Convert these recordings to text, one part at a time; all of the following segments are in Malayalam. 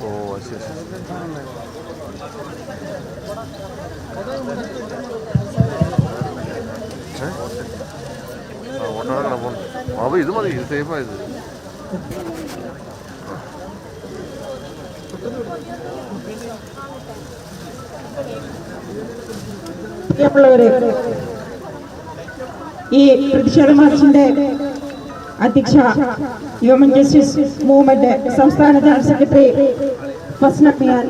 ഓ ശരി ശരി. ഏ? ആ, ഓട്ടോ അപ്പോൾ ഇത് മതി ഇത് സേഫായത് പ്രിയമുള്ളവരെ ഈ പ്രതിഷേധ മാർച്ചിന്റെ അധ്യക്ഷ ഹ്യൂമൻ ജസ്റ്റിസ് മൂവ്മെന്റ് സംസ്ഥാന ജനറൽ സെക്രട്ടറി ഫസ്നപ്പിയാൻ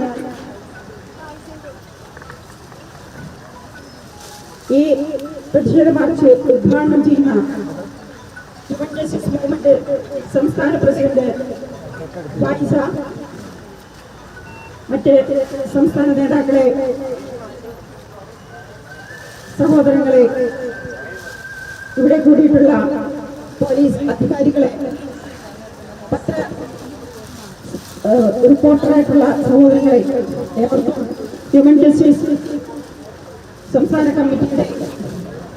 ഈ പ്രതിഷേധ മാർച്ച് ഉദ്ഘാടനം ചെയ്യുന്ന ഹ്യൂമൻ ജസ്റ്റിസ് മൂവ്മെന്റ് സംസ്ഥാന പ്രസിഡന്റ് ഫായിസ മറ്റ് സംസ്ഥാന നേതാക്കളെ സഹോദരങ്ങളെ ഇവിടെ കൂടിയിട്ടുള്ള പോലീസ് അധികാരികളെ പത്ര ഏഹ്, റിപ്പോർട്ടറായിട്ടുള്ള സഹോദരങ്ങളെ ഹ്യൂമൻ ജസ്റ്റിസ് സംസ്ഥാന കമ്മിറ്റിയുടെ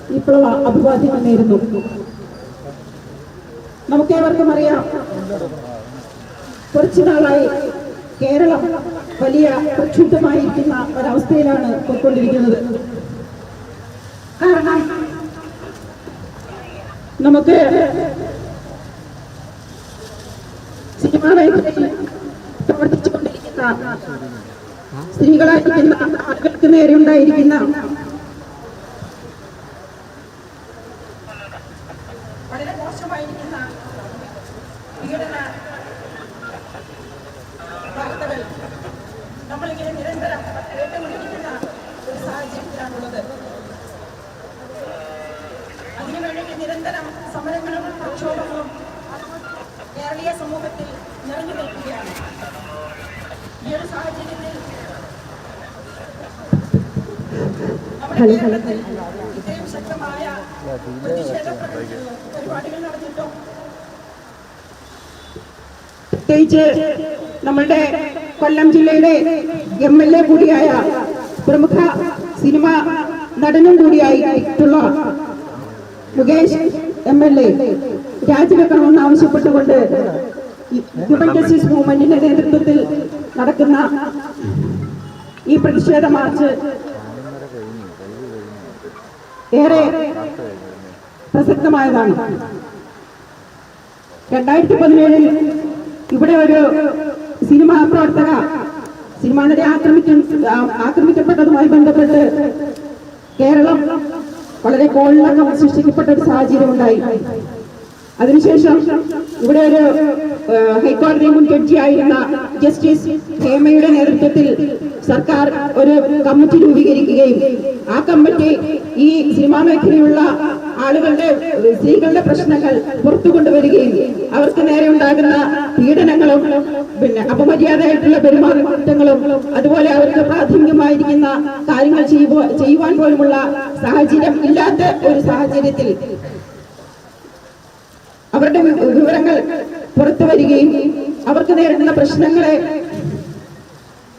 വിപ്ലവ അഭിവാദ്യങ്ങൾ നേരുന്നു നമുക്കേവർക്കും അറിയാം കുറച്ചു നാളായി കേരളം വലിയ പ്രക്ഷുബ്ധമായിരിക്കുന്ന ഒരവസ്ഥയിലാണ് പോയിക്കൊണ്ടിരിക്കുന്നത്. കാരണം നമുക്ക് സിനിമാ മേഖലയിൽ പ്രവർത്തിച്ചുകൊണ്ടിരിക്കുന്ന സ്ത്രീകളായിരിക്കുന്ന ആളുകൾക്ക് നേരെ ഉണ്ടായിരിക്കുന്ന വളരെ മോശമായിരിക്കുന്ന പീഡന വാർത്തകൾ നമ്മളിങ്ങനെ നിരന്തരം കേട്ടുകൊണ്ടിരിക്കുന്ന ഒരു സാഹചര്യത്തിലാണുള്ളത് അതിനുവേണ്ടി നിരന്തരം സമരങ്ങളും പ്രക്ഷോഭങ്ങളും കേരളീയ സമൂഹത്തിൽ നിറഞ്ഞു നിൽക്കുകയാണ് ഈ ഒരു സാഹചര്യത്തിൽ ഹലോ നടന്നിട്ടും പ്രത്യേകിച്ച് നമ്മളുടെ കൊല്ലം ജില്ലയിലെ എം എൽ എ കൂടിയായ പ്രമുഖ സിനിമ നടനും കൂടിയായിട്ടുള്ള മുകേഷ് എം എൽ എ രാജിവെക്കണമെന്ന് ആവശ്യപ്പെട്ടുകൊണ്ട് ഹ്യൂമൻ ജസ്റ്റിസ് മൂവ്മെന്റിന്റെ നേതൃത്വത്തിൽ നടക്കുന്ന ഈ പ്രതിഷേധ മാർച്ച് ഏറെ പ്രസക്തമായതാണ് രണ്ടായിരത്തി പതിനേഴിൽ ഇവിടെ ഒരു സിനിമാ പ്രവർത്തക സിനിമാ നടി ആക്രമിക്ക ആക്രമിക്കപ്പെട്ടതുമായി ബന്ധപ്പെട്ട് കേരളം വളരെ കോളിളക്കം സൃഷ്ടിക്കപ്പെട്ട ഒരു സാഹചര്യം ഉണ്ടായി അതിനുശേഷം ഇവിടെ ഒരു ഹൈക്കോടതി മുൻ ജഡ്ജിയായിരുന്ന ജസ്റ്റിസ് ഹേമയുടെ നേതൃത്വത്തിൽ സർക്കാർ ഒരു കമ്മിറ്റി രൂപീകരിക്കുകയും ആ കമ്മിറ്റി ഈ സിനിമാ മേഖലയുള്ള ആളുകളുടെ സ്ത്രീകളുടെ പ്രശ്നങ്ങൾ പുറത്തു കൊണ്ടുവരികയും അവർക്ക് നേരെ ഉണ്ടാകുന്ന പീഡനങ്ങളും പിന്നെ അപമര്യാദയായിട്ടുള്ള പെരുമാറ്റങ്ങളും അതുപോലെ അവർക്ക് പ്രാഥമികമായിരിക്കുന്ന കാര്യങ്ങൾ ചെയ്യുവാ- ചെയ്യുവാൻ പോലുമുള്ള സാഹചര്യം ഇല്ലാത്ത ഒരു സാഹചര്യത്തിൽ അവരുടെ വിവരങ്ങൾ പുറത്തു വരികയും അവർക്ക് നേരിടുന്ന പ്രശ്നങ്ങളെ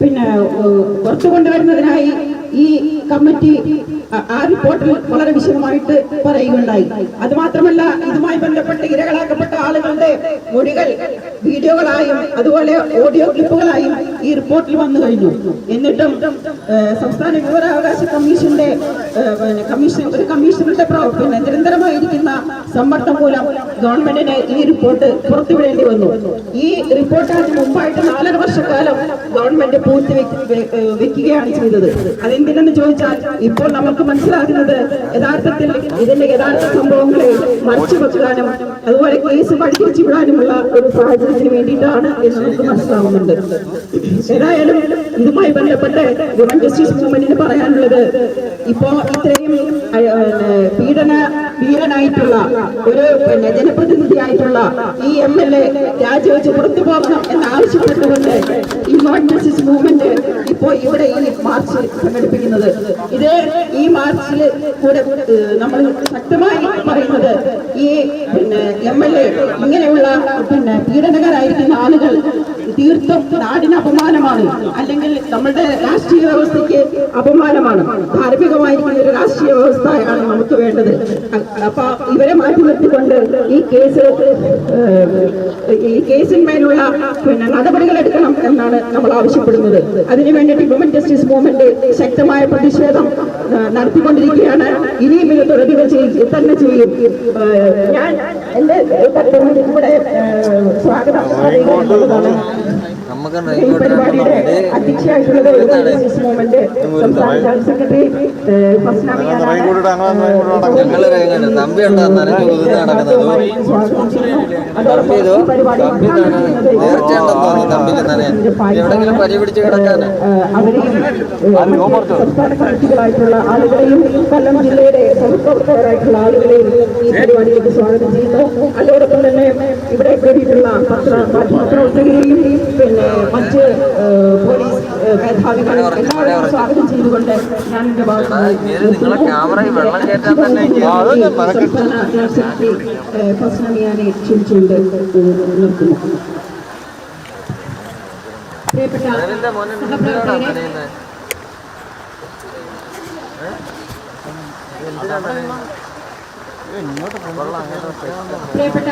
പിന്നെ പുറത്തു കൊണ്ടുവരുന്നതിനായി ഈ കമ്മിറ്റി ആ- റിപ്പോർട്ടിൽ വളരെ വിശദമായിട്ട് പറയുകയുണ്ടായി. അത് മാത്രമല്ല ഇതുമായി ബന്ധപ്പെട്ട് ഇരകളാക്കപ്പെട്ട ആളുകളുടെ മൊഴികൾ വീഡിയോകളായും അതുപോലെ ഓഡിയോ ക്ലിപ്പുകളായും ഈ റിപ്പോർട്ടിൽ വന്നു കഴിഞ്ഞു. എന്നിട്ടും സംസ്ഥാന വിവരാവകാശ കമ്മീഷന്റെ കമ്മീഷൻ ഒരു കമ്മീഷണറുടെ പിന്നെ നിരന്തരമായിരിക്കുന്ന സമ്മർദ്ദം മൂലം ഗവൺമെന്റിന് ഈ റിപ്പോർട്ട് പുറത്തുവിടേണ്ടി വന്നു. ഈ റിപ്പോർട്ട് അതിന് മുമ്പായിട്ട് നാലര വർഷക്കാലം ഗവൺമെന്റ് പൂർത്തി വെക്കുകയാണ് ചെയ്തത്. അതെന്തിനെന്ന് ചോദിച്ചാൽ ഇപ്പോൾ നമുക്ക് മനസ്സിലാകുന്നത് യഥാർത്ഥത്തിൽ ഇതിന്റെ യഥാർത്ഥ സംഭവങ്ങളെ മറച്ചു വെക്കാനും അതുപോലെ കേസ് പഠിപ്പിച്ചു വിടാനുമുള്ള ഒരു സാഹചര്യത്തിന് വേണ്ടിയിട്ടാണ് എന്ന് നമുക്ക് മനസ്സിലാവുന്നുണ്ട്. ഏതായാലും ഇതുമായി ബന്ധപ്പെട്ട് വിമൻ ജസ്റ്റിസ് മൂവ്മെന്റിന് പറയാനുള്ളത് ഇപ്പോ ഇത്രയും വീരനായിട്ടുള്ള ഒരു പിന്നെ ജനപ്രതിനിധിയായിട്ടുള്ള ഈ എം എൽ എ രാജിവെച്ച് പുറത്തു പോകണം എന്ന് ആവശ്യപ്പെട്ടുകൊണ്ട് ഈ നോൺ ജസ്റ്റിസ് മൂവ്മെന്റ് ഇപ്പോ ഇവിടെ ഈ മാർച്ച് സംഘടിപ്പിക്കുന്നത്. ഇത് ഈ മാർച്ചിൽ കൂടെ നമ്മൾ ശക്തമായി പറയുന്നത് ഈ പിന്നെ എം എൽ എ ഇങ്ങനെയുള്ള പിന്നെ പീഡനകരായിരിക്കുന്ന ആളുകൾ തീർത്തും നാടിന് അപമാനമാണ്. അല്ലെങ്കിൽ നമ്മുടെ രാഷ്ട്രീയ വ്യവസ്ഥയ്ക്ക് അപമാനമാണ്. ധാർമ്മികമായിരിക്കുന്ന ഒരു രാഷ്ട്രീയ വ്യവസ്ഥയാണ് നമുക്ക് വേണ്ടത്. അപ്പൊ ഇവരെ മാറ്റി നിർത്തിക്കൊണ്ട് ഈ കേസ് ഈ കേസിന്മേലുള്ള പിന്നെ നടപടികൾ എടുക്കണം എന്നാണ് നമ്മൾ ആവശ്യപ്പെടുന്നത്. അതിനു വേണ്ടിയിട്ട് വിമൻ ജസ്റ്റിസ് മൂവ്മെന്റ് ശക്തമായ പ്രതിഷേധം നടത്തിക്കൊണ്ടിരിക്കുകയാണ്. ഇനിയും ഇത് തുടരുക ചെയ്യും തന്നെ ചെയ്യും. ഞാൻ എന്റെ ഏഹ്, സ്വാഗതം നമുക്ക് ഞങ്ങൾ തമ്പി ഉണ്ടോ നനഞ്ഞു കുതിർന്ന് നടക്കുന്നത് തമ്പി ഇതോ തമ്പി നേർച്ച ഉണ്ടെന്ന് തോന്നുന്നു തമ്പിക്ക് നനയാൻ എവിടെങ്കിലും പരി പിടിച്ച് ആളുകളെയും കൊല്ലം ജില്ലയുടെ സഹപ്രവർത്തകരായിട്ടുള്ള ആളുകളെയും ഈ പരിപാടിയിലേക്ക് സ്വാഗതം ചെയ്യുന്നു അതോടൊപ്പം തന്നെ ഇവിടെ കൂടിയിട്ടുള്ള പത്ര പ്രവർത്തകരെയും പിന്നെ മറ്റ് പോലീസ് മേധാവികൾ സ്വാഗതം ചെയ്തുകൊണ്ട് ഞാൻ എന്റെ ഭാഗത്ത് ഇങ്ങനെ നിങ്ങളെ വെള്ളം കയറ്റാൻ തന്നെ സംസ്ഥാന ജനറൽ സെക്രട്ടറി ഏഹ് ഫസ്ന മിയാനെ ക്ഷണിച്ചുകൊണ്ട് നിർത്തുന്നു. പ്രിയപ്പെട്ട പ്രിയപ്പെട്ട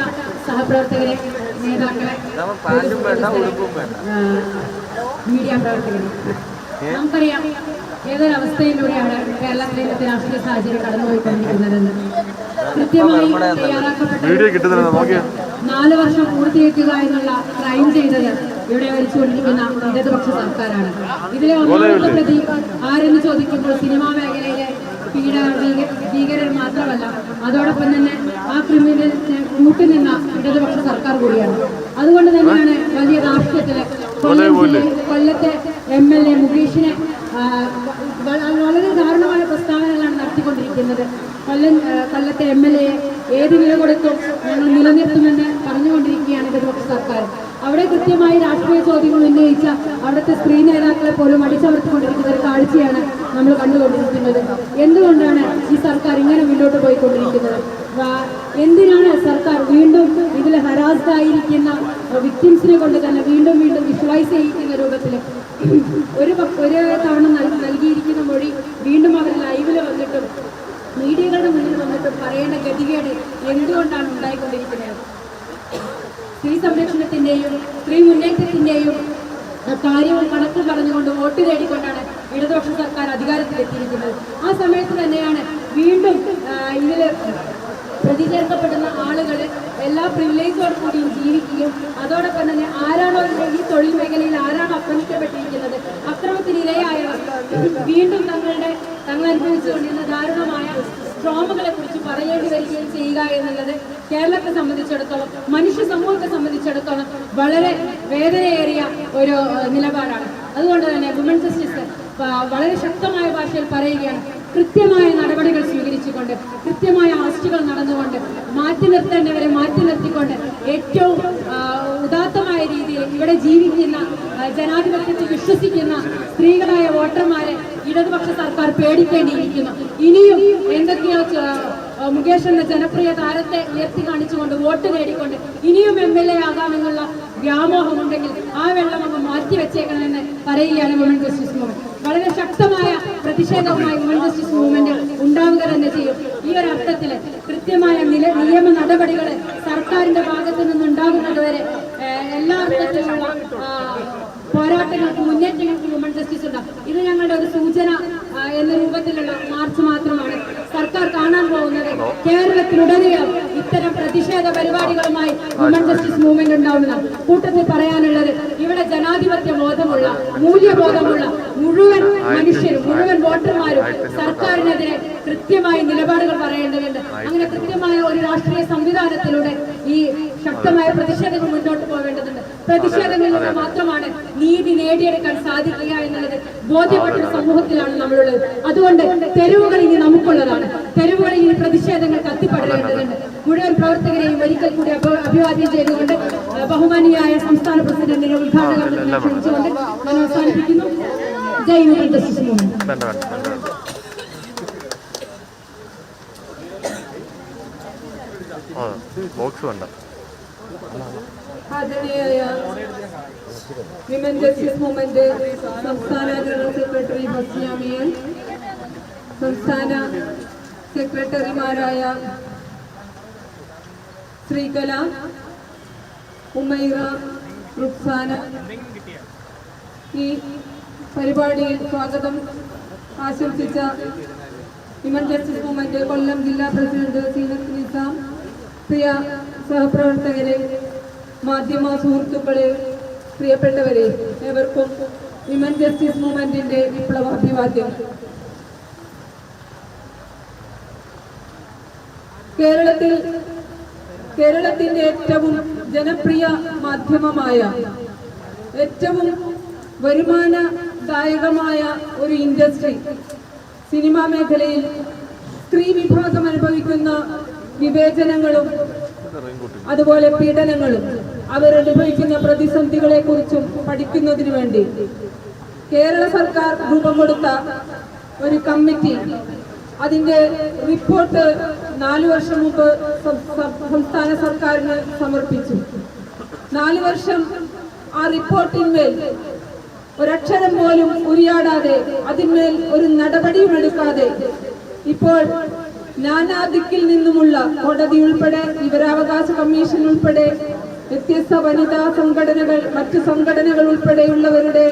സഹപ്രവർത്തകരെ നേതാക്കളെ മീഡിയ പ്രവർത്തകരെ. നമുക്കറിയാം ഏതൊരവസ്ഥയിലൂടെയാണ് കേരളത്തിലെ ഇന്നത്തെ രാഷ്ട്രീയ സാഹചര്യം കടന്നുപോയിക്കൊണ്ടിരിക്കുന്നതെന്ന്. കൃത്യമായി തയ്യാറാക്കപ്പെട്ട നാല് വർഷം പൂർത്തിയാക്കുക എന്നുള്ള ക്രൈം ചെയ്തത് ഇവിടെ ഭരിച്ചുകൊണ്ടിരിക്കുന്ന ഇടതുപക്ഷ സർക്കാരാണ്. ഇതിലെ ഒന്നാമത്തെ പ്രതി ആരെന്ന് ചോദിക്കുമ്പോൾ സിനിമാ മേഖലയിലെ പീഡ ഭീകരർ മാത്രമല്ല അതോടൊപ്പം തന്നെ ആ ക്രിമിനലിനെ കൂട്ടുനിന്ന ഇടതുപക്ഷ സർക്കാർ കൂടിയാണ്. അതുകൊണ്ട് തന്നെയാണ് വലിയ രാഷ്ട്രീയത്തിൽ കൊല്ലം കൊല്ലത്തെ എം എൽ എ മുകേഷിനെ വളരെ ദാരുണമായ പ്രസ്താവനകളാണ് നടത്തിക്കൊണ്ടിരിക്കുന്നത്. കൊല്ലം കൊല്ലത്തെ എം എൽ എ ഏത് വില കൊടുത്തും ഞങ്ങൾ നിലനിർത്തുമെന്ന് പറഞ്ഞുകൊണ്ടിരിക്കുകയാണ് ഇടതുപക്ഷ സർക്കാർ. അവിടെ കൃത്യമായി രാഷ്ട്രീയ ചോദ്യങ്ങൾ ഉന്നയിച്ച അവിടുത്തെ സ്ത്രീ നേതാക്കളെ പോലും അടിച്ചമർത്തിക്കൊണ്ടിരിക്കുന്ന ഒരു കാഴ്ചയാണ് നമ്മൾ കണ്ടുകൊണ്ടിരിക്കുന്നത്. എന്തുകൊണ്ടാണ് ഈ സർക്കാർ ഇങ്ങനെ മുന്നോട്ട് പോയിക്കൊണ്ടിരിക്കുന്നത്? എന്തിനാണ് സർക്കാർ വീണ്ടും ഇതിൽ ഹരാസ്ഡ് ആയിരിക്കുന്ന വിക്ടിംസിനെ കൊണ്ട് തന്നെ വീണ്ടും വീണ്ടും വിഷ്വലൈസ് ചെയ്യിക്കുന്ന രൂപത്തിൽ ഒരു ഒരു തവണ നൽ- നൽകിയിരിക്കുന്ന മൊഴി വീണ്ടും അവർ ലൈവിൽ വന്നിട്ടും മീഡിയകളുടെ മുന്നിൽ വന്നിട്ടും പറയേണ്ട ഗതികേട് എന്തുകൊണ്ടാണ് ഉണ്ടായിക്കൊണ്ടിരിക്കുന്നത്? സ്ത്രീ സംരക്ഷണത്തിന്റെയും സ്ത്രീ മുന്നേറ്റത്തിന്റെയും കാര്യങ്ങൾ കണക്ക് പറഞ്ഞുകൊണ്ട് വോട്ട് നേടിക്കൊണ്ടാണ് ഇടതുപക്ഷ സർക്കാർ അധികാരത്തിലെത്തിയിരിക്കുന്നത്. ആ സമയത്ത് തന്നെയാണ് വീണ്ടും ഇതിൽ ഇതിൽ പ്രതി ആളുകൾ എല്ലാ പ്രിവിലേജോട് കൂടിയും ജീവിക്കുകയും അതോടൊപ്പം തന്നെ ആരാണോ ഈ തൊഴിൽ മേഖലയിൽ ആരാണോ ആക്രമിക്കപ്പെട്ടിരിക്കുന്നത് അക്രമത്തിന് ഇരയായവർ വീണ്ടും തങ്ങളുടെ തങ്ങൾ അനുഭവിച്ചുകൊണ്ടിരുന്ന ദാരുണമായ ട്രോമകളെ കുറിച്ച് പറയേണ്ടി വരികയും ചെയ്യുക എന്നുള്ളത് കേരളത്തെ സംബന്ധിച്ചിടത്തോളം മനുഷ്യ സമൂഹത്തെ സംബന്ധിച്ചിടത്തോളം വളരെ വേദനയേറിയ ഒരു നിലപാടാണ്. അതുകൊണ്ട് തന്നെ വുമൺ ജസ്റ്റിസ് വളരെ ശക്തമായ ഭാഷയിൽ പറയുകയാണ് കൃത്യമായ നടപടികൾ സ്വീകരിച്ചുകൊണ്ട് കൃത്യമായ അറസ്റ്റുകൾ നടന്നുകൊണ്ട് മാറ്റി നിർത്തേണ്ടവരെ മാറ്റി നിർത്തിക്കൊണ്ട് ഏറ്റവും ഉദാത്തമായ രീതിയിൽ ഇവിടെ ജീവിക്കുന്ന ജനാധിപത്യത്തിൽ വിശ്വസിക്കുന്ന സ്ത്രീകളായ വോട്ടർമാരെ ഇടതുപക്ഷ സർക്കാർ പേടിക്കേണ്ടിയിരിക്കുന്നു. ഇനിയും എന്തൊക്കെയോ മുകേഷിന്റെ മുകേഷ് എന്ന ജനപ്രിയ താരത്തെ ഉയർത്തി കാണിച്ചുകൊണ്ട് വോട്ട് നേടിക്കൊണ്ട് ഇനിയും എം എൽ എ ആകാമെന്നുള്ള വ്യാമോഹമുണ്ടെങ്കിൽ ആ വെള്ളം അങ്ങ് മാറ്റിവെച്ചേക്കണമെന്ന് പറയുകയാണ് വുമൺ ജസ്റ്റിസ് മൂവ്മെന്റ് വളരെ ശക്തമായ പ്രതിഷേധവുമായി വുമൺ ജസ്റ്റിസ് മൂവ്മെന്റ് ഉണ്ടാവുക തന്നെ ചെയ്യും. ഈ ഒരു അർത്ഥത്തിൽ കൃത്യമായ നില നിയമ നടപടികൾ സർക്കാരിന്റെ ഭാഗത്തു നിന്നുണ്ടാകുന്നതുവരെ എല്ലാ അർത്ഥത്തിലുള്ള പോരാട്ടങ്ങൾക്ക് മുന്നേറ്റങ്ങൾക്ക് ഹ്യൂമൻ ജസ്റ്റിസ് ഉണ്ട്. ഇത് ഞങ്ങളുടെ ഒരു സൂചന എന്ന രൂപത്തിലുള്ള മാർച്ച് മാത്രമാണ്. സർക്കാർ കാണാൻ പോകുന്നത് കേരളത്തിലുടനീളം ഇത്തരം പ്രതിഷേധ പരിപാടികളുമായി ഹ്യൂമൻ ജസ്റ്റിസ് മൂവ്മെന്റ് ഉണ്ടാവുന്നതാണ്. കൂട്ടത്തിൽ പറയാനുള്ളത് ഇവിടെ ജനാധിപത്യ ബോധമുള്ള മൂല്യബോധമുള്ള മുഴുവൻ മനുഷ്യരും മുഴുവൻ വോട്ടർമാരും സർക്കാരിനെതിരെ കൃത്യമായി നിലപാടുകൾ പറയേണ്ടതുണ്ട്. അങ്ങനെ കൃത്യമായ ഒരു രാഷ്ട്രീയ സംവിധാനത്തിലൂടെ ഈ ശക്തമായ പ്രതിഷേധങ്ങൾ മുന്നോട്ട് പോകേണ്ടതുണ്ട്. പ്രതിഷേധങ്ങളിലൂടെ മാത്രമാണ് നീതി നേടിയെടുക്കാൻ സാധിക്കുക എന്നുള്ളത് ബോധ്യപ്പെട്ട സമൂഹത്തിലാണ് നമ്മളുള്ളത്. അതുകൊണ്ട് തെരുവുകൾ ഇനി നമുക്കുള്ളതാണ്. തെരുവുകളിൽ ഇനി പ്രതിഷേധങ്ങൾ കത്തിപ്പടരേണ്ടതുണ്ട്. മുഴുവൻ പ്രവർത്തകരെയും ഒരിക്കൽ കൂടി അഭി- അഭിവാദ്യം ചെയ്തുകൊണ്ട് ബഹുമാനിയായ സംസ്ഥാന പ്രസിഡന്റിനെ ഉദ്ഘാടനം ക്ഷണിച്ചുകൊണ്ട് ഞാൻ അവസാനിപ്പിക്കുന്നു. വേണ്ട ആ ബോക്സ് വേണ്ട. ആദരണീയായ വിമൻ ജസ്റ്റിസ് മൂവ്മെന്റ് സംസ്ഥാന ജനറൽ സെക്രട്ടറി ബസ്യാമിയൻ സംസ്ഥാന സെക്രട്ടറിമാരായ ശ്രീകല ഉമൈറ റുക്സാന ഈ പരിപാടിയിൽ സ്വാഗതം. ആശംസിച്ച വിമൻ ജസ്റ്റിസ് മൂവ്മെന്റ് കൊല്ലം ജില്ലാ പ്രസിഡന്റ് സീനത്ത് നിസാം പ്രിയ സഹപ്രവർത്തകരെ മാധ്യമ സുഹൃത്തുക്കളെ പ്രിയപ്പെട്ടവരെ ഏവർക്കും വിമൻ ജസ്റ്റിസ് മൂവ്മെന്റിന്റെ വിപ്ലവ അഭിവാദ്യം കേരളത്തിൽ കേരളത്തിന്റെ ഏറ്റവും ജനപ്രിയ മാധ്യമമായ ഏറ്റവും വരുമാനദായകമായ ഒരു ഇൻഡസ്ട്രി സിനിമാ മേഖലയിൽ സ്ത്രീ വിഭാഗം അനുഭവിക്കുന്ന വിവേചനങ്ങളും അതുപോലെ പീഡനങ്ങളും അവരനുഭവിക്കുന്ന പ്രതിസന്ധികളെ കുറിച്ചും പഠിക്കുന്നതിനു വേണ്ടി കേരള സർക്കാർ രൂപം കൊടുത്ത ഒരു കമ്മിറ്റി. അതിന്റെ റിപ്പോർട്ട് നാലു വർഷം മുമ്പ് സംസ്ഥാന സർക്കാരിന് സമർപ്പിച്ചു. നാലു വർഷം ആ റിപ്പോർട്ടിന്മേൽ ഒരക്ഷരം പോലും ഉരിയാടാതെ അതിന്മേൽ ഒരു നടപടിയും എടുക്കാതെ ഇപ്പോൾ നാനാദിക്കിൽ നിന്നുമുള്ള കോടതി ഉൾപ്പെടെ വിവരാവകാശ കമ്മീഷൻ ഉൾപ്പെടെ വ്യത്യസ്ത വനിതാ സംഘടനകൾ മറ്റ് സംഘടനകൾ ഉൾപ്പെടെയുള്ളവരുടെ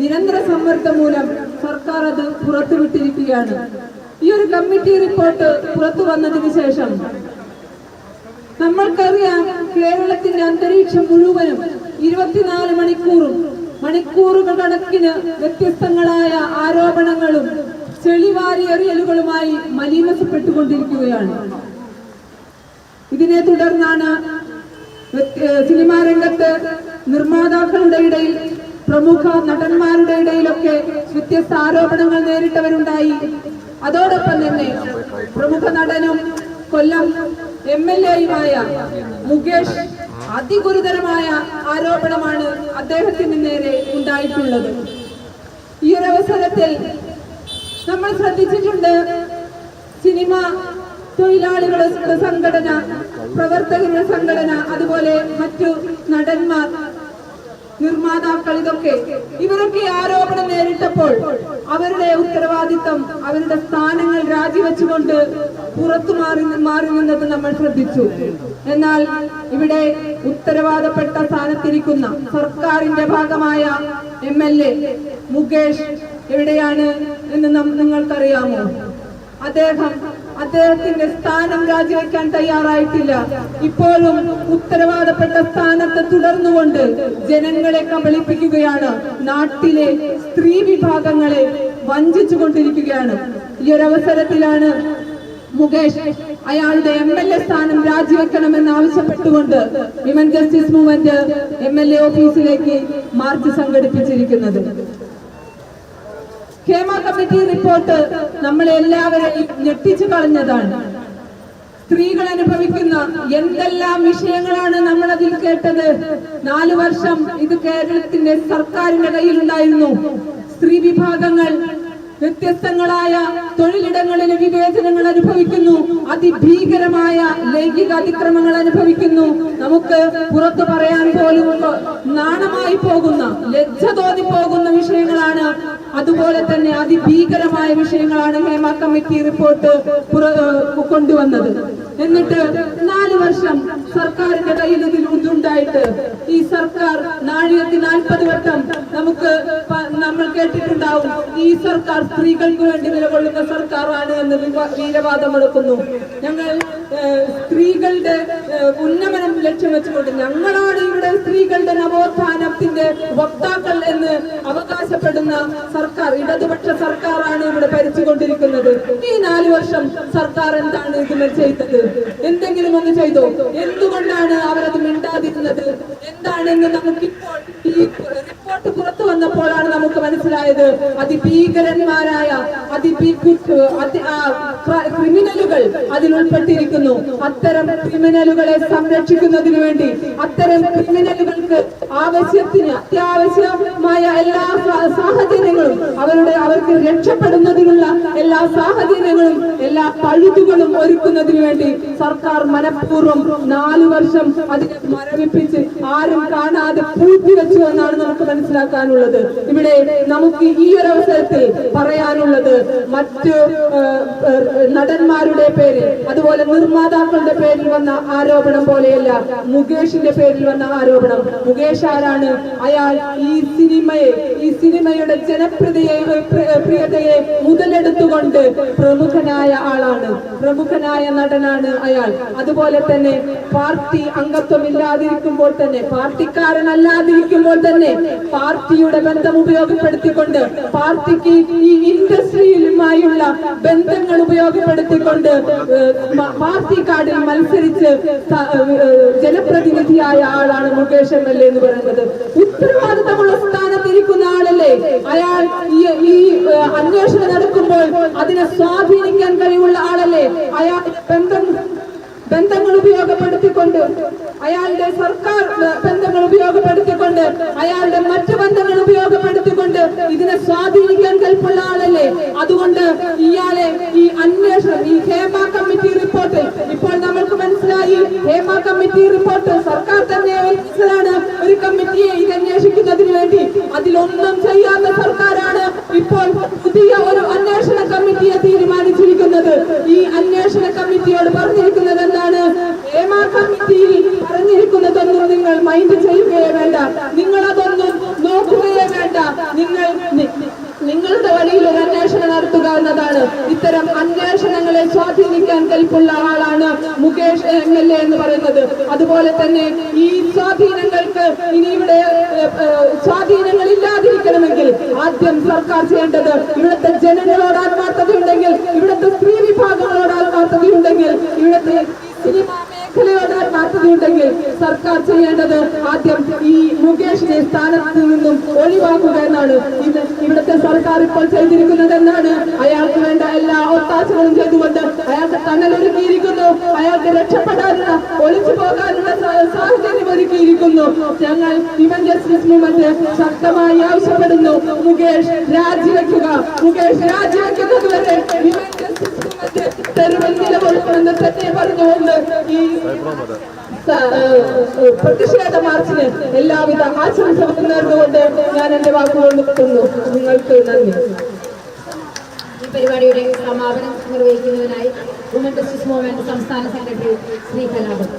നിരന്തര സമ്മർദ്ദം മൂലം സർക്കാർ അത് പുറത്തുവിട്ടിരിക്കുകയാണ്. ഈ ഒരു കമ്മിറ്റി റിപ്പോർട്ട് പുറത്തു വന്നതിന് ശേഷം നമ്മൾക്കറിയാം കേരളത്തിന്റെ അന്തരീക്ഷം മുഴുവനും ഇരുപത്തിനാല് മണിക്കൂറും മണിക്കൂറുകൾ കണക്കിന് വ്യത്യസ്തങ്ങളായ ആരോപണങ്ങളും ചെളിവാരിയെറിയലുകളുമായി മലീമസപ്പെട്ടുകൊണ്ടിരിക്കുകയാണ്. ഇതിനെ തുടർന്നാണ് സിനിമാ രംഗത്ത് നിർമ്മാതാക്കളുടെ ഇടയിൽ പ്രമുഖ നടന്മാരുടെ ഇടയിലൊക്കെ വ്യത്യസ്ത ആരോപണങ്ങൾ നേരിട്ടവരുണ്ടായി. അതോടൊപ്പം തന്നെ പ്രമുഖ നടനും കൊല്ലം എം എൽ എയുമായ മുകേഷ് അതിഗുരുതരമായ ആരോപണമാണ് അദ്ദേഹത്തിന് നേരെ ഉണ്ടായിട്ടുള്ളത്. ഈ ഒരു അവസരത്തിൽ നമ്മൾ ശ്രദ്ധിച്ചിട്ടുണ്ട് സിനിമ തൊഴിലാളികളുടെ സംഘടന പ്രവർത്തകരുടെ സംഘടന അതുപോലെ മറ്റു നടന്മാർ നിർമ്മാതാക്കൾ ഇതൊക്കെ. ഇവരൊക്കെ ആരോപണം നേരിട്ടപ്പോൾ അവരുടെ ഉത്തരവാദിത്തം അവരുടെ സ്ഥാനങ്ങൾ രാജിവെച്ചുകൊണ്ട് പുറത്തു മാറി മാറി നിന്നത് നമ്മൾ ശ്രദ്ധിച്ചു. എന്നാൽ ഇവിടെ ഉത്തരവാദപ്പെട്ട സ്ഥാനത്തിരിക്കുന്ന സർക്കാരിന്റെ ഭാഗമായ എം എൽ എ മുകേഷ് എവിടെയാണ് എന്ന് നിങ്ങൾക്കറിയാമോ? അദ്ദേഹം അദ്ദേഹത്തിന്റെ സ്ഥാനം രാജിവെക്കാൻ തയ്യാറായിട്ടില്ല. ഇപ്പോഴും ഉത്തരവാദപ്പെട്ട സ്ഥാനത്ത് തുടർന്നുകൊണ്ട് ജനങ്ങളെ കബളിപ്പിക്കുകയാണ്. നാട്ടിലെ സ്ത്രീ വിഭാഗങ്ങളെ വഞ്ചിച്ചു കൊണ്ടിരിക്കുകയാണ് ഈ ഒരു അവസരത്തിലാണ് മുകേഷ് അയാളുടെ എം എൽ എ സ്ഥാനം രാജിവെക്കണമെന്ന് ആവശ്യപ്പെട്ടുകൊണ്ട് women justice movement M L A ഓഫീസിലേക്ക് മാർച്ച് സംഘടിപ്പിച്ചിരിക്കുന്നത്. ക്ഷേമ കമ്മിറ്റി റിപ്പോർട്ട് നമ്മളെ എല്ലാവരെയും ഞെട്ടിച്ചു കളഞ്ഞതാണ്. സ്ത്രീകൾ അനുഭവിക്കുന്ന എന്തെല്ലാം വിഷയങ്ങളാണ് നമ്മൾ അതിൽ കേട്ടത്? നാലു വർഷം ഇത് കേരളത്തിന്റെ സർക്കാരിന്റെ കയ്യിലുണ്ടായിരുന്നു. സ്ത്രീ വിഭാഗങ്ങൾ വ്യത്യസ്തങ്ങളായ തൊഴിലിടങ്ങളിലെ വിവേചനങ്ങൾ അനുഭവിക്കുന്നു. അതിഭീകരമായ ലൈംഗിക അതിക്രമങ്ങൾ അനുഭവിക്കുന്നു. നമുക്ക് പുറത്തു പറയാൻ പോലും നാണമായി പോകുന്ന ലജ്ജ തോന്നി പോകുന്ന വിഷയങ്ങളാണ് അതുപോലെ തന്നെ അതിഭീകരമായ വിഷയങ്ങളാണ് ഹേമ കമ്മിറ്റി റിപ്പോർട്ട് കൊണ്ടുവന്നത്. എന്നിട്ട് നാല് വർഷം സർക്കാരിന്റെ കയ്യിൽ ഇതിൽ ഇതുണ്ടായിട്ട് ഈ സർക്കാർ നാഴികത്തിൽ നാൽപ്പത് വട്ടം നമുക്ക് നമ്മൾ കേട്ടിട്ടുണ്ടാവും ഈ സർക്കാർ സ്ത്രീകൾക്ക് വേണ്ടി നിലകൊള്ളുന്ന സർക്കാരാണ് എന്ന് വീരവാദം എടുക്കുന്നു ഞങ്ങൾ സ്ത്രീകളുടെ ഉന്നമനം ലക്ഷ്യം വെച്ചുകൊണ്ട് ഞങ്ങളാണ് ഇവിടെ സ്ത്രീകളുടെ നവോത്ഥാനത്തിന്റെ വക്താക്കൾ എന്ന് അവകാശപ്പെടുന്ന സർക്കാർ ഇടതുപക്ഷ സർക്കാരാണ് ഇവിടെ ഭരിച്ചുകൊണ്ടിരിക്കുന്നത്. ഈ നാല് വർഷം സർക്കാർ എന്താണ് ഇതിന് ചെയ്തത്? എന്തെങ്കിലും ഒന്ന് ചെയ്തോ? എന്തുകൊണ്ടാണ് അവരത് മിണ്ടാതിരുന്നത്? എന്താണെന്ന് നമുക്കിപ്പോൾ ഈ റിപ്പോർട്ട് പുറത്തു വന്നപ്പോഴാണ് നമുക്ക് മനസ്സിലായത്? അതിഭീകരന്മാരായ ക്രിമിനലുകൾ അതിൽ ഉൾപ്പെട്ടിരിക്കുന്നു അത്തരം ക്രിമിനലുകളെ സംരക്ഷിക്കുന്നതിന് വേണ്ടി അത്തരം ക്രിമിനലുകൾക്ക് ആവശ്യത്തിന് അത്യാവശ്യമായ എല്ലാ സാഹചര്യങ്ങളും അവരുടെ അവർക്ക് രക്ഷപ്പെടുന്നതിനുള്ള എല്ലാ സാഹചര്യങ്ങളും എല്ലാ പഴുതുകളും ഒരുക്കുന്നതിന് വേണ്ടി സർക്കാർ മനഃപൂർവം നാലു വർഷം അതിനെ മരവിപ്പിച്ച് ആരും കാണാതെ പൂട്ടി വെച്ചു എന്നാണ് നമുക്ക് മനസ്സിലാക്കാനുള്ളത്. ഇവിടെ നമുക്ക് ഈ ഒരു അവസരത്തിൽ പറയാനുള്ളത് മറ്റ് നടന്മാരുടെ പേരിൽ അതുപോലെ നിർമ്മാതാക്കളുടെ പേരിൽ വന്ന ആരോപണം പോലെയല്ല മുകേഷിന്റെ പേരിൽ വന്ന ആരോപണം. മുകേഷ് ആരാണ്? അയാൾ ഈ സിനിമയെ ഈ സിനിമയുടെ ജനപ്രിയതയെ പ്ര- പ്രിയതയെ മുതലെടുത്തുകൊണ്ട് പ്രമുഖനായ ആളാണ്. പ്രമുഖനായ നടനാണ് അയാൾ. അതുപോലെ തന്നെ പാർട്ടി അംഗത്വം ഇല്ലാതിരിക്കുമ്പോൾ തന്നെ പാർട്ടിക്കാരനല്ലാതിരിക്കുമ്പോൾ തന്നെ പാർട്ടിയുടെ ബന്ധം ഉപയോഗപ്പെടുത്തിക്കൊണ്ട് പാർട്ടിക്ക് ഈ ഇൻഡസ്ട്രിയിലുമായുള്ള ബന്ധങ്ങൾ ഉപയോഗപ്പെടുത്തിക്കൊണ്ട് പാർട്ടി കാർഡിൽ മത്സരിച്ച് ജനപ്രതിനിധിയായ ആളാണ് മുകേഷ് എം എൽ എ എന്ന് പറയുന്നത്. ആളല്ലേ അയാൾ ഈ അന്വേഷണം നടക്കുമ്പോൾ അതിനെ സ്വാധീനിക്കാൻ കഴിവുള്ള ആളല്ലേ? അയാൾ ബന്ധം ബന്ധങ്ങൾ ഉപയോഗപ്പെടുത്തിക്കൊണ്ട് അയാളുടെ സർക്കാർ ബന്ധങ്ങൾ ഉപയോഗപ്പെടുത്തിക്കൊണ്ട് അയാളുടെ മറ്റു ബന്ധങ്ങൾ ഉപയോഗപ്പെടുത്തിക്കൊണ്ട് ഇതിനെ സ്വാധീനിക്കാൻ കൽപ്പുള്ള ആളല്ലേ? അതുകൊണ്ട് ഇയാളെ ഈ അന്വേഷണം ഈ ഹേമ കമ്മിറ്റി റിപ്പോർട്ട് ഇപ്പോൾ നമ്മൾക്ക് മനസ്സിലായി ഹേമ കമ്മിറ്റി റിപ്പോർട്ട് സർക്കാർ തന്നെ ഒരു കമ്മിറ്റിയെ ഇത് അന്വേഷിക്കുന്നതിന് വേണ്ടി അതിലൊന്നും ചെയ്യാത്ത സർക്കാരാണ്. ഇപ്പോൾ പുതിയ ഒരു അന്വേഷണ കമ്മിറ്റിയെ തീരുമാനിച്ചിരിക്കുന്നത്. ഈ അന്വേഷണ കമ്മിറ്റിയോട് പറഞ്ഞിരിക്കുന്നത് എന്താണ് കമ്മിറ്റിയിൽ പറഞ്ഞിരിക്കുന്നതൊന്നും നിങ്ങൾ മൈൻഡ് ചെയ്യുകയേ വേണ്ട. നിങ്ങൾ അതൊന്നും നോക്കുകയേ വേണ്ട. നിങ്ങൾ നിങ്ങളുടെ വഴിയിൽ ഒരു അന്വേഷണം നടത്തുക എന്നതാണ്. ഇത്തരം അന്വേഷണങ്ങളെ സ്വാധീനിക്കാൻ കൽപ്പുള്ള ആളാണ് മുകേഷ് എം എൽ എ എന്ന് പറയുന്നത്. അതുപോലെ തന്നെ ഈ സ്വാധീനങ്ങൾക്ക് ഇനി ഇവിടെ ഇല്ലാതിരിക്കണമെങ്കിൽ ആദ്യം സർക്കാർ ചെയ്യേണ്ടത് ഇവിടുത്തെ ജനങ്ങളോട് ആത്മാർത്ഥതയുണ്ടെങ്കിൽ ഇവിടുത്തെ സ്ത്രീ വിഭാഗങ്ങളോട് ആത്മാർത്ഥതയുണ്ടെങ്കിൽ ഇവിടുത്തെ സിനിമ മേഖലയോട് ആത്മാർത്ഥതയുണ്ടെങ്കിൽ സർക്കാർ ചെയ്യേണ്ടത് ആദ്യം ഈ മുകേഷിനെ സ്ഥാനത്ത് നിന്നും ഒഴിവാക്കുക എന്നാണ്. ഇന്ന് ഇവിടുത്തെ സർക്കാർ ഇപ്പോൾ ചെയ്തിരിക്കുന്നത് എന്നാണ്. അയാൾക്ക് വേണ്ട എല്ലാ ഒത്താശകളും ചെയ്തുകൊണ്ട് അയാൾക്ക് തണലൊരുക്കിയിരിക്കുന്നു. അയാൾക്ക് രക്ഷപ്പെടാനുള്ള ഒളിച്ചു സ- ഒരുക്കിയിരിക്കുന്നു ഞങ്ങൾ ഹ്യൂമൻ ജസ്റ്റിസ് മൂവ്മെന്റ് ശക്തമായി ആവശ്യപ്പെടുന്നു. മുകേഷ് രാജിവെക്കുക. മുകേഷ് രാജിവെക്കുന്നത് വരെ ഹ്യൂമൻ ജസ്റ്റിസ് മൂവ്മെന്റ് തന്നെ പറഞ്ഞുകൊണ്ട് ഈ പ്രതിഷേധ മാർച്ചിന് എല്ലാവിധ ആശംസകളും നേർന്നുകൊണ്ട് ഞാൻ എന്റെ വാക്കുകൾ നിർത്തുന്നു. നിങ്ങൾക്ക് നന്ദി. പരിപാടിയുടെ സമാപനം നിർവഹിക്കുന്നതിനായി വുമൺ ജസ്റ്റിസ് മൂവ്മെന്റ് സംസ്ഥാന സെക്രട്ടറി ശ്രീ കലാപം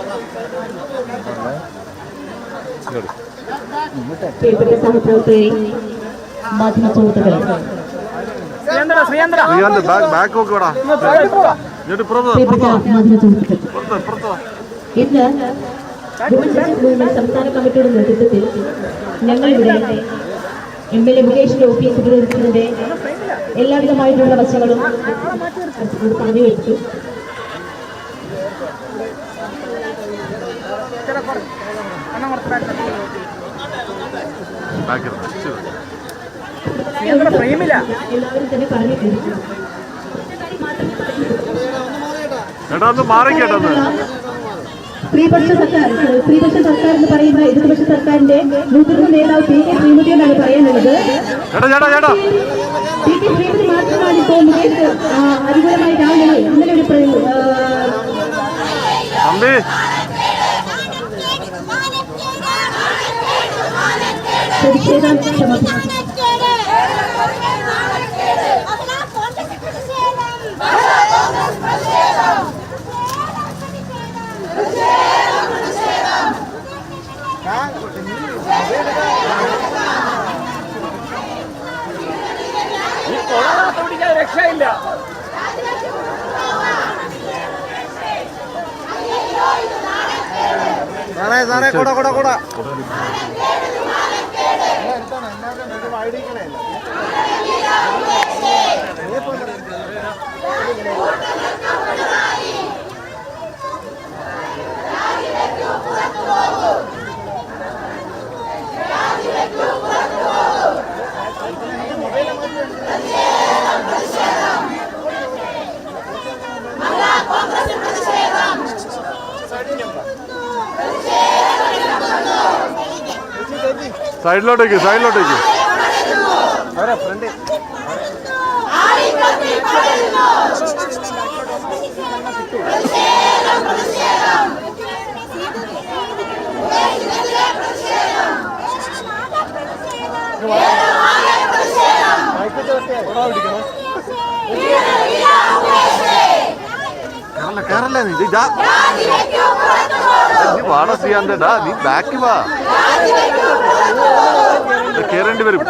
പ്രിയപ്പെട്ട സഹപ്രവർത്തകരെ മാധ്യമ സുഹൃത്തുക്കളെ ശ്രീകാന്ത് ബാക്ക് ബാക്ക് നോക്കി വേടാ എന്നിട്ട് പുറത്ത് പുറത്തോ പുറത്ത് ഇന്ന് മൂവ്മെന്റ് സംസ്ഥാന കമ്മിറ്റിയുടെ നേതൃത്വത്തിൽ ഞങ്ങളിവിടെ എം എൽ എ മുകേഷിന്റെ ഓഫീസ് ഉപരോധിക്കുന്നതിന്റെ എല്ലാവിധമായിട്ടുള്ള വശങ്ങളും പറഞ്ഞു വെച്ചു എല്ലാവരും തന്നെ പറഞ്ഞിട്ടുണ്ട് ചേട്ടാ ഒന്ന് മാറിക്കേട്ടത് കേട്ടോ സ്ത്രീപക്ഷ സർക്കാർ സ്ത്രീപക്ഷ സർക്കാർ എന്ന് പറയുന്ന ഇടതുപക്ഷ സർക്കാരിന്റെ മുതിർന്ന നേതാവ് പി കെ ശ്രീമതി എന്നാണ് പറയാനുള്ളത്. പി കെ ശ്രീമതി മാത്രമാണ് ഇപ്പോൾ മുകേഷ് ആ, അനുകൂലമായി രാവിലെ ഇന്നലെ ഒരു പ്ര- ആ, തമ്പി പ്രതിഷേധം ക്ഷമ- സാറേ സാറേ കൂട കൂട കൂട സൈഡിലോട്ടേക്ക് സൈഡിലോട്ടേക്ക്. അവരെ ഫ്രണ്ട്. കേറല്ല നീ? ഇതാ. നീ വാടാ ശ്രീയാന്തേടാ നീ ബാക്കി വാ. കേറേണ്ടി വരും.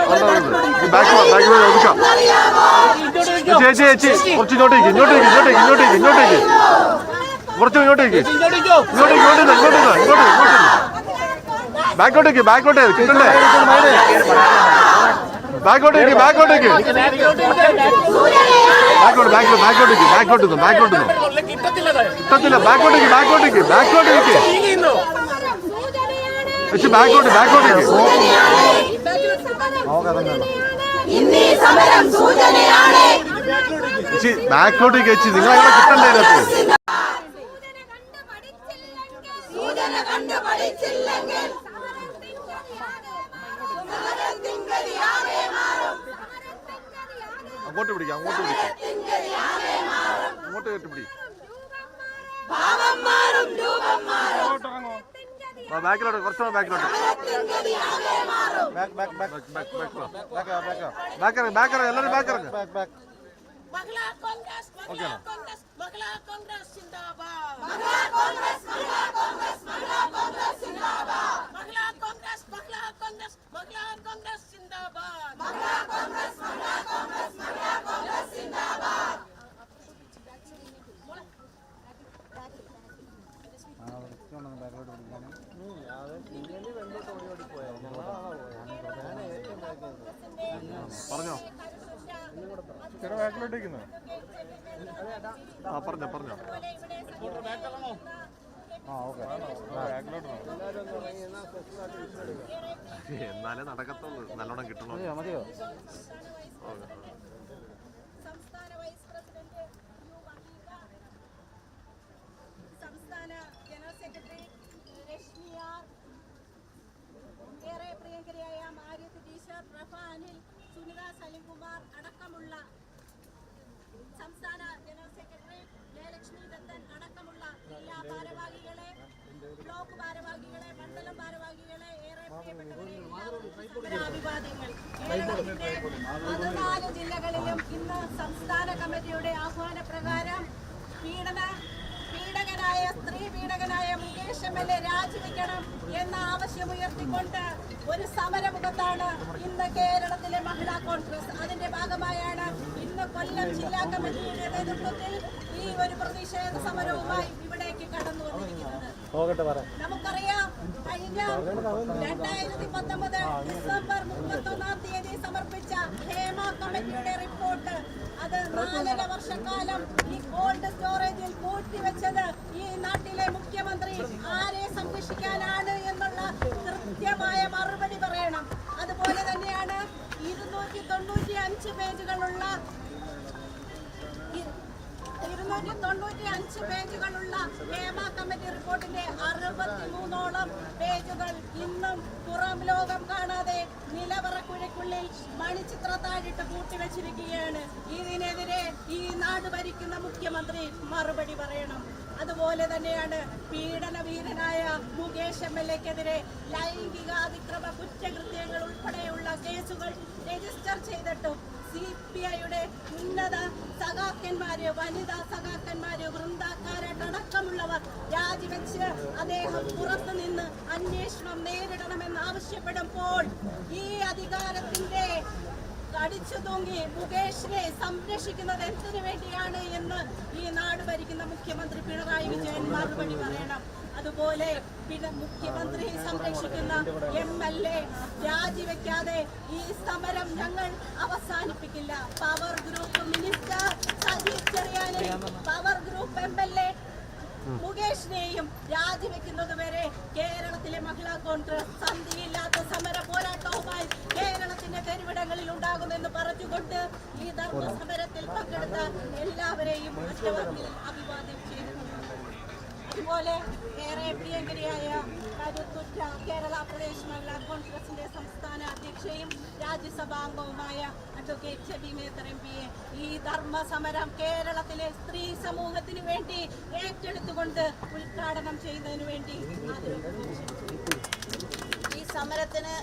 ബാക്ക് ബാക്ക് ഒതുക്കാം ചേച്ചി ചേച്ചി കുറച്ച് ഇങ്ങോട്ടേക്ക് ഇങ്ങോട്ടേക്ക് ഇങ്ങോട്ടേക്ക് ഇങ്ങോട്ടേക്ക് ഇങ്ങോട്ടേക്ക്. കുറച്ച് ഇങ്ങോട്ടേക്ക് ഇങ്ങോട്ടേക്ക് ഇങ്ങോട്ടേക്ക് ഇങ്ങോട്ടേക്ക് ഇങ്ങോട്ടേക്ക്. ബാക്കോട്ടേക്ക് ബാക്കോട്ടേ കിട്ടണ്ടേ ബാക്കോട്ടേക്ക് ബാക്കോട്ടേക്ക്. ബാക്കോട്ട് ബാക്കോട്ട് ബാക്കോട്ടേക്ക് ബാക്കോട്ട് ബാക്കോട്ട് കിട്ടത്തില്ല ബാക്കോട്ടേക്ക് ബാക്കോട്ടേക്ക് ബാക്കോട്ടേക്ക്. ചേച്ചി ബാക്കോട്ട് ചേച്ചി ബാക്കോട്ടേക്ക് വെച്ച് നിങ്ങൾ അങ്ങനെ കിട്ടണ്ടേ അതിനകത്ത് അങ്ങോട്ട് പിടിക്കാം അങ്ങോട്ട് പിടിക്കാം. അങ്ങോട്ട് കെട്ടിപ്പിടി. ഭാവം മാറും രൂപം മാറും ബാക്കിലോട്ട് കുറച്ചുകൂടെ ബാക്കിലോട്ട്. Back back back. ബാക്ക് ഇറങ്ങി ബാക്ക് ഇറങ്ങി എല്ലാവരും ബാക്ക് ഇറങ്ങി ബാക്ക്. കോൺഗ്രസ് മഹിളാ കോൺഗ്രസ് മഹിളാ ആ പറഞ്ഞോ പറഞ്ഞോ. എന്നാലേ നടക്കത്തുള്ളൂ നല്ലോണം കിട്ടണോ സംസ്ഥാന വൈസ് പ്രസിഡന്റ് സംസ്ഥാന ജനറൽ സെക്രട്ടറി രശ്മി ആർ ഏറെ പ്രിയങ്കരിയായ മാര്യത്ത് ടീച്ചർ അനിൽ സുനിത സലിംകുമാർ പതിനാല് ജില്ലകളിലും ഇന്ന് സംസ്ഥാന കമ്മിറ്റിയുടെ ആഹ്വാനപ്രകാരം പീഡന പീഡകനായ സ്ത്രീ പീഡകനായ മുകേഷ് എം എൽ എ രാജിവെക്കണം എന്ന ആവശ്യമുയർത്തിക്കൊണ്ട് ഒരു സമരമുഖത്താണ് ഇന്ന് കേരളത്തിലെ മഹിളാ കോൺഗ്രസ്. അതിന്റെ ഭാഗമായാണ് ഇന്ന് കൊല്ലം ജില്ലാ കമ്മിറ്റിയുടെ നേതൃത്വത്തിൽ ഈ ഒരു പ്രതിഷേധ സമരവുമായി ഇവിടേക്ക് കടന്നു വന്നിരിക്കുന്നത് നമുക്കറിയാം ഡിസംബർ മുപ്പത്തൊന്നാം തീയതി സമർപ്പിച്ച ഹേമ റിപ്പോർട്ട്. അത് നാലര വർഷക്കാലം ഈ കോൾഡ് സ്റ്റോറേജിൽ ഈ നാട്ടിലെ മുഖ്യമന്ത്രി എന്നുള്ള മറുപടി പറയണം. അതുപോലെ തന്നെയാണ് ഇരുന്നൂറ്റി തൊണ്ണൂറ്റി അഞ്ച് പേജുകളുള്ള ഇരുന്നൂറ്റി തൊണ്ണൂറ്റി അഞ്ച് പേജുകളുള്ള ഹേമ കമ്മിറ്റി റിപ്പോർട്ടിന്റെ അറുപത്തിമൂന്നോളം പേജുകൾ ഇന്നും പുറം ലോകം കാണാതെ നിലവറക്കുഴയ്ക്കുള്ളിൽ മണിച്ചിത്രത്താഴിട്ട് കൂട്ടിവെച്ചിരിക്കുകയാണ്. ഇതിനെതിരെ ഈ നാട് ഭരിക്കുന്ന മുഖ്യമന്ത്രി മറുപടി പറയണം. അതുപോലെ തന്നെയാണ് പീഡന വീരനായ മുകേഷ് എം എൽ എക്കെതിരെ ലൈംഗികാതിക്രമ കുറ്റകൃത്യങ്ങൾ ഉൾപ്പെടെയുള്ള കേസുകൾ രജിസ്റ്റർ ചെയ്തിട്ടും സി പി ഐയുടെ ഉന്നത സഖാക്കന്മാര് വനിതാ സഖാക്കന്മാര് വൃന്ദക്കാരടക്കമുള്ളവർ രാജിവെച്ച് അദ്ദേഹം പുറത്തു നിന്ന് അന്വേഷണം നേരിടണമെന്ന് ആവശ്യപ്പെടുമ്പോൾ ഈ അധികാരത്തിന്റെ കടിച്ചു തൂങ്ങി മുകേഷിനെ സംരക്ഷിക്കുന്നത് എന്തിനു വേണ്ടിയാണ് എന്ന് ഈ നാട് ഭരിക്കുന്ന മുഖ്യമന്ത്രി പിണറായി വിജയൻ മറുപടി പറയണം. അതുപോലെ പിന്നെ മുഖ്യമന്ത്രിയെ സംരക്ഷിക്കുന്ന എം എൽ എ രാജിവെക്കാതെ ഈ സമരം ഞങ്ങൾ അവസാനിപ്പിക്കില്ല. Power group minister power group M L A മുകേഷിനെയും രാജിവെക്കുന്നത് വരെ കേരളത്തിലെ മഹിളാ കോൺഗ്രസ് സന്ധിയില്ലാത്ത സമര പോരാട്ടവുമായി കേരളത്തിന്റെ തെരുവിടങ്ങളിൽ ഉണ്ടാകുമെന്ന് പറഞ്ഞുകൊണ്ട് ഈ ധർമ്മ സമരത്തിൽ പങ്കെടുത്ത എല്ലാവരെയും അതുപോലെ ഏറെ പ്രിയങ്കരിയായ കരുത്തുറ്റ കേരള പ്രദേശ് മഹിളാ കോൺഗ്രസിന്റെ സംസ്ഥാന അധ്യക്ഷയും രാജ്യസഭാംഗവുമായ അഡ്വക്കേറ്റ് ചെബി മേത്തർ എം പിയെ ഈ ധർമ്മ സമരം കേരളത്തിലെ സ്ത്രീ സമൂഹത്തിന് വേണ്ടി ഏറ്റെടുത്തുകൊണ്ട് ഉദ്ഘാടനം ചെയ്യുന്നതിന് വേണ്ടി ഈ സമരത്തിന്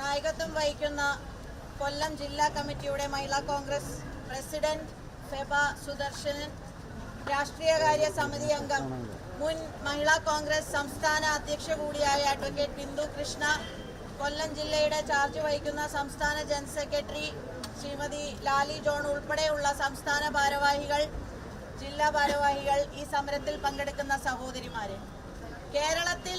നായകത്വം വഹിക്കുന്ന കൊല്ലം ജില്ലാ കമ്മിറ്റിയുടെ മഹിളാ കോൺഗ്രസ് പ്രസിഡന്റ് ഫെബ സുദർശനൻ രാഷ്ട്രീയകാര്യ സമിതി അംഗം മുൻ മഹിളാ കോൺഗ്രസ് സംസ്ഥാന അധ്യക്ഷ കൂടിയായ അഡ്വക്കേറ്റ് ബിന്ദു കൃഷ്ണ കൊല്ലം ജില്ലയുടെ ചാർജ് വഹിക്കുന്ന സംസ്ഥാന general secretary Shrimati Lali John ഉൾപ്പെടെയുള്ള സംസ്ഥാന ഭാരവാഹികൾ ജില്ലാ ഭാരവാഹികൾ ഈ സമരത്തിൽ പങ്കെടുക്കുന്ന സഹോദരിമാരെ. കേരളത്തിൽ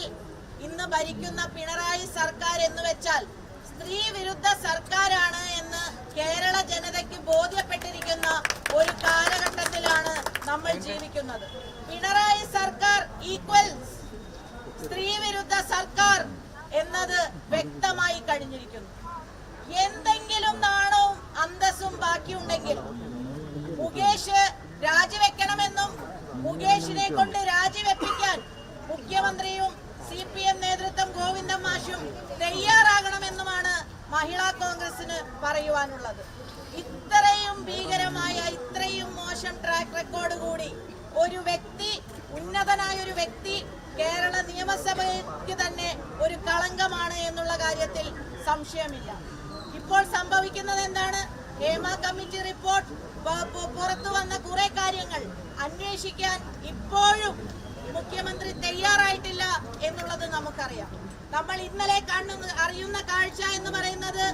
ഇന്ന് ഭരിക്കുന്ന പിണറായി സർക്കാർ എന്ന് വെച്ചാൽ സ്ത്രീ വിരുദ്ധ സർക്കാരാണ് എന്ന് കേരള ജനതയ്ക്ക് ബോധ്യപ്പെട്ടിരിക്കുന്ന ഒരു കാലഘട്ടത്തിലാണ് നമ്മൾ ജീവിക്കുന്നത്. പിണറായി സർക്കാർ ഈക്വൽസ് സ്ത്രീ വിരുദ്ധ സർക്കാർ എന്നത് വ്യക്തമായി കഴിഞ്ഞിരിക്കുന്നു. എന്തെങ്കിലും നാണവും അന്തസ്സും ബാക്കിയുണ്ടെങ്കിൽ മുകേഷ് രാജിവെക്കണമെന്നും മുകേഷിനെ കൊണ്ട് രാജിവെപ്പിക്കാൻ മുഖ്യമന്ത്രിയും സി പി എം നേതൃത്വം ഗോവിന്ദൻ മാഷും തയ്യാറാകണമെന്നുമാണ് മഹിളാ കോൺഗ്രസിന് പറയുവാനുള്ളത്. ഇത്രയും ഭീകരമായ ഇത്രയും മോശം ട്രാക്ക് റെക്കോർഡ് കൂടി. ഒരു വ്യക്തി ഉന്നതനായ ഒരു വ്യക്തി കേരള നിയമസഭയ്ക്ക് തന്നെ ഒരു കളങ്കമാണ് എന്നുള്ള കാര്യത്തിൽ സംശയമില്ല. ഇപ്പോൾ സംഭവിക്കുന്നത് എന്താണ്? ഹേമ കമ്മിറ്റി റിപ്പോർട്ട് പുറത്തു വന്ന കുറെ കാര്യങ്ങൾ അന്വേഷിക്കാൻ ഇപ്പോഴും മുഖ്യമന്ത്രി തയ്യാറായിട്ടില്ല എന്നുള്ളത് നമുക്കറിയാം. നമ്മൾ ഇന്നലെ കാണുന്ന അറിയുന്ന കാഴ്ച എന്ന് പറയുന്നത്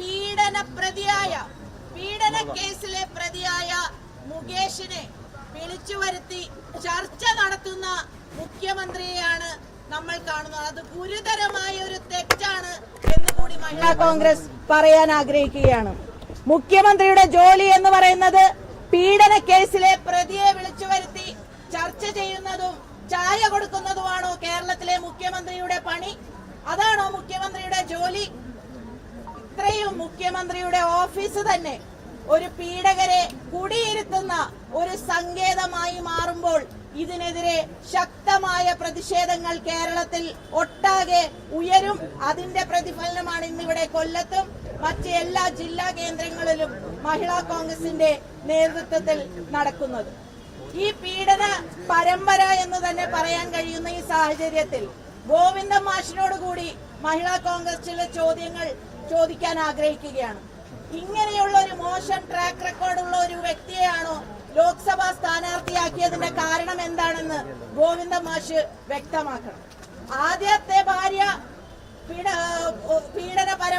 പീഡന പ്രതിയായ പീഡന കേസിലെ പ്രതിയായ മുകേഷിനെ വിളിച്ചു വരുത്തി ചർച്ച നടത്തുന്ന മുഖ്യമന്ത്രിയെയാണ് നമ്മൾ കാണുന്നത്. അത് ഗുരുതരമായ ഒരു തെറ്റാണ് എന്ന് കൂടി മഹിളാ കോൺഗ്രസ് പറയാൻ ആഗ്രഹിക്കുകയാണ്. മുഖ്യമന്ത്രിയുടെ ജോലി എന്ന് പറയുന്നത് പീഡന കേസിലെ പ്രതിയെ വിളിച്ചു വരുത്തി ചർച്ച ചെയ്യുന്നതും ചായ കൊടുക്കുന്നതുമാണോ കേരളത്തിലെ മുഖ്യമന്ത്രിയുടെ പണി? അതാണോ മുഖ്യമന്ത്രിയുടെ ജോലി? ഇത്രയും മുഖ്യമന്ത്രിയുടെ ഓഫീസ് തന്നെ ഒരു പീഡകരെ കുടിയിരുത്തുന്ന ഒരു സങ്കേതമായി മാറുമ്പോൾ ഇതിനെതിരെ ശക്തമായ പ്രതിഷേധങ്ങൾ കേരളത്തിൽ ഒട്ടാകെ ഉയരും. അതിന്റെ പ്രതിഫലനമാണ് ഇന്നിവിടെ കൊല്ലത്തും മറ്റ് എല്ലാ ജില്ലാ കേന്ദ്രങ്ങളിലും മഹിളാ കോൺഗ്രസിന്റെ നേതൃത്വത്തിൽ നടക്കുന്നത്. ഈ പീഡന പരമ്പര എന്ന് തന്നെ പറയാൻ കഴിയുന്ന ഈ സാഹചര്യത്തിൽ ഗോവിന്ദ മാഷിനോട് കൂടി മഹിളാ ചില ചോദ്യങ്ങൾ ചോദിക്കാൻ ആഗ്രഹിക്കുകയാണ്. ഇങ്ങനെയുള്ള ഒരു മോശം ട്രാക്ക് റെക്കോർഡ് ഉള്ള ഒരു വ്യക്തിയെയാണോ ലോക്സഭാ സ്ഥാനാർത്ഥിയാക്കിയതിന്റെ കാരണം എന്താണെന്ന് ഗോവിന്ദ മാഷ് വ്യക്തമാക്കണം. ആദ്യത്തെ ഭാര്യ പീഡ പീഡന പര